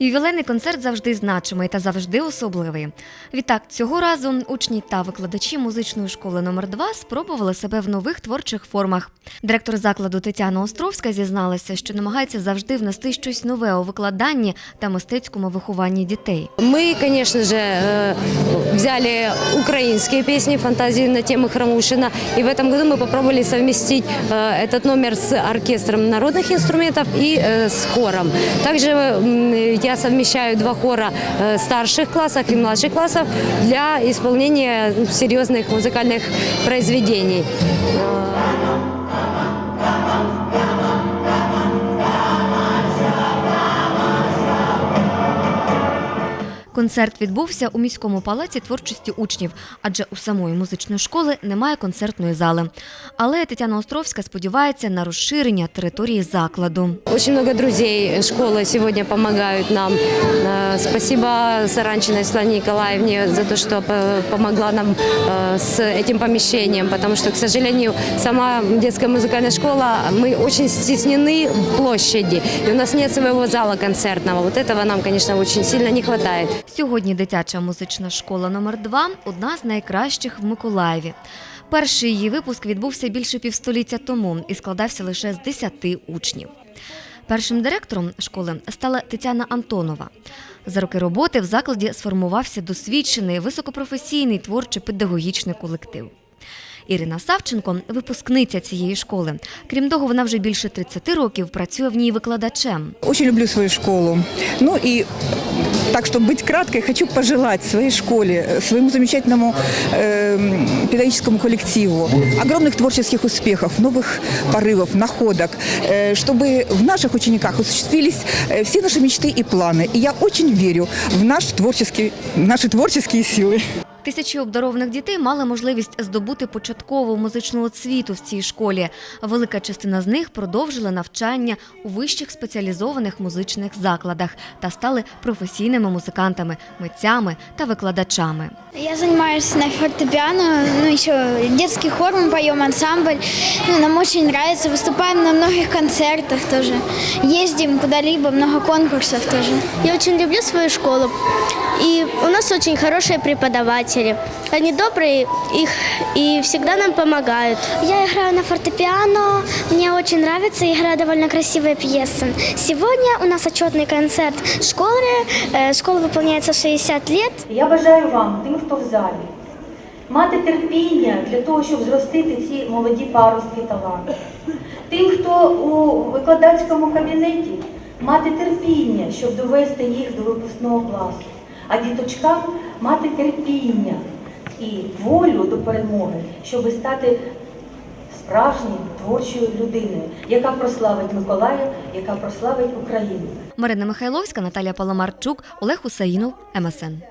Ювілейний концерт завжди значимий та завжди особливий. Відтак, цього разу учні та викладачі музичної школи номер 2 спробували себе в нових творчих формах. Директор закладу Тетяна Островська зізналася, що намагається завжди внести щось нове у викладанні та мистецькому вихованні дітей. Ми, звісно, взяли украинские песни, фантазии на темы Храмушина. И в этом году мы попробовали совместить э, этот номер с оркестром народных инструментов и э, с хором. Также м, я совмещаю два хора э, старших классов и младших классов для исполнения серьезных музыкальных произведений. Концерт відбувся у міському палаці творчості учнів, адже у самої музичної школи немає концертної зали. Але Тетяна Островська сподівається на розширення території закладу. Очень много друзей школы сегодня помогают нам. Э, Спасибо Саранчиной Светлане Николаевне за то, что по- помогла нам э, с этим помещением, потому что, к сожалению, сама детская музыкальная школа, мы очень стеснены в площади, и у нас нет своего зала концертного. Вот этого нам, конечно, очень сильно не хватает. Сьогодні дитяча музична школа номер 2 одна з найкращих в Миколаєві. Перший її випуск відбувся більше півстоліття тому і складався лише з 10 учнів. Першим директором школи стала Тетяна Антонова. За роки роботи в закладі сформувався досвідчений високопрофесійний творчо-педагогічний колектив. Ірина Савченко випускниця цієї школи. Крім того, вона вже більше 30 років працює в ній викладачем. Очень люблю свою школу. Ну и так, чтобы быть краткой, хочу пожелать своей школе, э, своему замечательному э, педагогическому коллективу огромных творческих успехов, новых порывов, находок, э, чтобы в наших учениках осуществились э, все наши мечты и планы. И я очень верю в, наш творческий, в наши творческие силы. Тисячі обдарованих дітей мали можливість здобути початкову музичну освіту в цій школі. Велика частина з них продовжила навчання у вищих спеціалізованих музичних закладах та стали професійними музикантами, митцями та викладачами. Я занимаюсь на фортепиано, ну еще детский хор мы поем, ансамбль. Ну, нам очень нравится, выступаем на многих концертах тоже. Ездим куда-либо, много конкурсов тоже. Я очень люблю свою школу. И у нас дуже очень хорошие преподаватели. Они добрые их, и всегда нам помогают. Я играю на фортепиано, мне очень нравится, играю довольно красивые пьесы. Сегодня у нас отчетный концерт школы. Э, Школа выполняется 60 лет. Я бажаю вам, тим, хто в залі, мати терпіння для того, щоб зростити ці молоді паростки таланту. Тим, хто у викладацькому кабінеті, мати терпіння, щоб довести їх до випускного класу. А діточкам мати терпіння і волю до перемоги, щоб стати справжньою творчою людиною, яка прославить Миколая, яка прославить Україну. Марина Михайловська, Наталія Паламарчук, Олег Усаїнов, МСН.